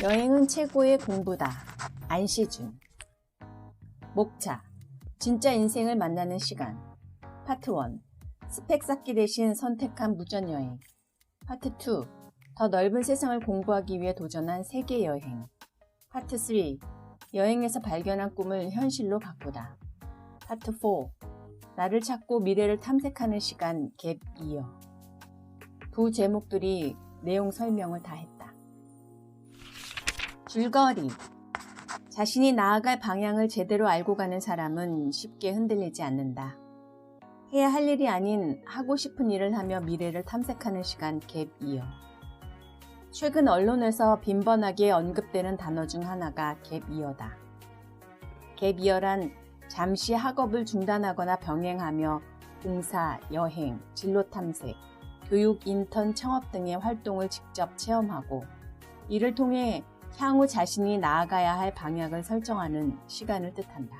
여행은 최고의 공부다. 안시준. 목차. 진짜 인생을 만나는 시간. 파트 1. 스펙 쌓기 대신 선택한 무전 여행. 파트 2. 더 넓은 세상을 공부하기 위해 도전한 세계 여행. 파트 3. 여행에서 발견한 꿈을 현실로 바꾸다. 파트 4. 나를 찾고 미래를 탐색하는 시간 갭 이어. 두 제목들이 내용 설명을 다 했다. 줄거리. 자신이 나아갈 방향을 제대로 알고 가는 사람은 쉽게 흔들리지 않는다. 해야 할 일이 아닌 하고 싶은 일을 하며 미래를 탐색하는 시간 갭 이어. 최근 언론에서 빈번하게 언급되는 단어 중 하나가 갭 이어다. 갭 이어란 잠시 학업을 중단하거나 병행하며 봉사, 여행, 진로 탐색, 교육, 인턴, 창업 등의 활동을 직접 체험하고 이를 통해 향후 자신이 나아가야 할 방향을 설정하는 시간을 뜻한다.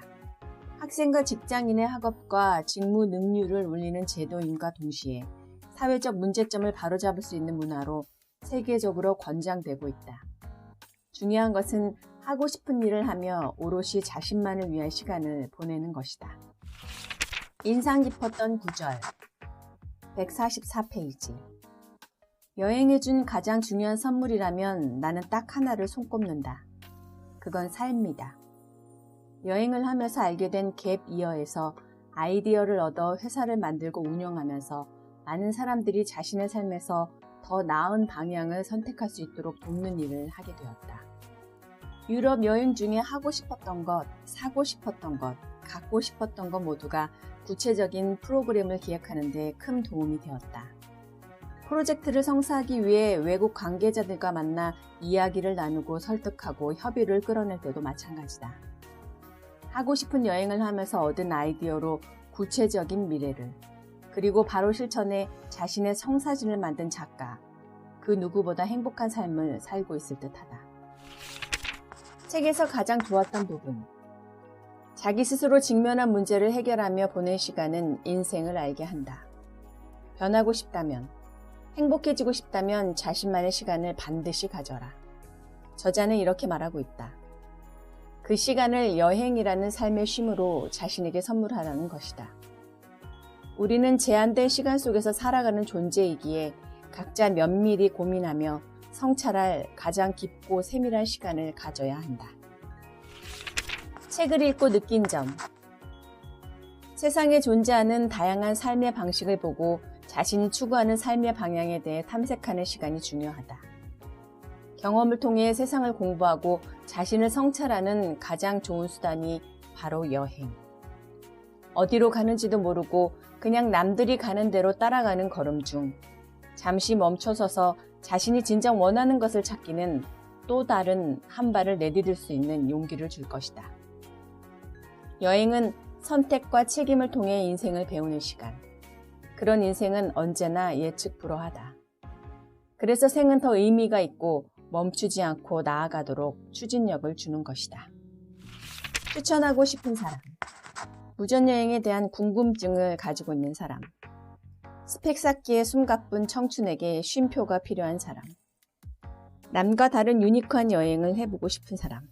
학생과 직장인의 학업과 직무 능률을 올리는 제도임과 동시에 사회적 문제점을 바로잡을 수 있는 문화로 세계적으로 권장되고 있다. 중요한 것은 하고 싶은 일을 하며 오롯이 자신만을 위한 시간을 보내는 것이다. 인상 깊었던 구절 144페이지 여행해준 가장 중요한 선물이라면 나는 딱 하나를 손꼽는다. 그건 삶이다. 여행을 하면서 알게 된 갭 이어에서 아이디어를 얻어 회사를 만들고 운영하면서 많은 사람들이 자신의 삶에서 더 나은 방향을 선택할 수 있도록 돕는 일을 하게 되었다. 유럽 여행 중에 하고 싶었던 것, 사고 싶었던 것, 갖고 싶었던 것 모두가 구체적인 프로그램을 기획하는 데 큰 도움이 되었다. 프로젝트를 성사하기 위해 외국 관계자들과 만나 이야기를 나누고 설득하고 협의를 끌어낼 때도 마찬가지다. 하고 싶은 여행을 하면서 얻은 아이디어로 구체적인 미래를, 그리고 바로 실천해 자신의 성사진을 만든 작가, 그 누구보다 행복한 삶을 살고 있을 듯 하다. 책에서 가장 좋았던 부분. 자기 스스로 직면한 문제를 해결하며 보낸 시간은 인생을 알게 한다. 변하고 싶다면, 행복해지고 싶다면 자신만의 시간을 반드시 가져라. 저자는 이렇게 말하고 있다. 그 시간을 여행이라는 삶의 쉼으로 자신에게 선물하라는 것이다. 우리는 제한된 시간 속에서 살아가는 존재이기에 각자 면밀히 고민하며 성찰할 가장 깊고 세밀한 시간을 가져야 한다. 책을 읽고 느낀 점. 세상에 존재하는 다양한 삶의 방식을 보고 자신이 추구하는 삶의 방향에 대해 탐색하는 시간이 중요하다. 경험을 통해 세상을 공부하고 자신을 성찰하는 가장 좋은 수단이 바로 여행. 어디로 가는지도 모르고 그냥 남들이 가는 대로 따라가는 걸음 중 잠시 멈춰서서 자신이 진정 원하는 것을 찾기는 또 다른 한 발을 내디딜 수 있는 용기를 줄 것이다. 여행은 선택과 책임을 통해 인생을 배우는 시간. 그런 인생은 언제나 예측 불허하다. 그래서 생은 더 의미가 있고 멈추지 않고 나아가도록 추진력을 주는 것이다. 추천하고 싶은 사람. 무전여행에 대한 궁금증을 가지고 있는 사람. 스펙 쌓기에 숨가쁜 청춘에게 쉼표가 필요한 사람. 남과 다른 유니크한 여행을 해보고 싶은 사람.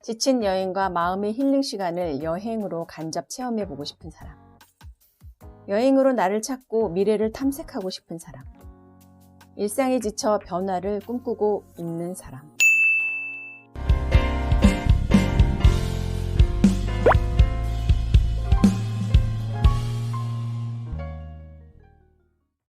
지친 여행과 마음의 힐링 시간을 여행으로 간접 체험해보고 싶은 사람. 여행으로 나를 찾고 미래를 탐색하고 싶은 사람. 일상에 지쳐 변화를 꿈꾸고 있는 사람.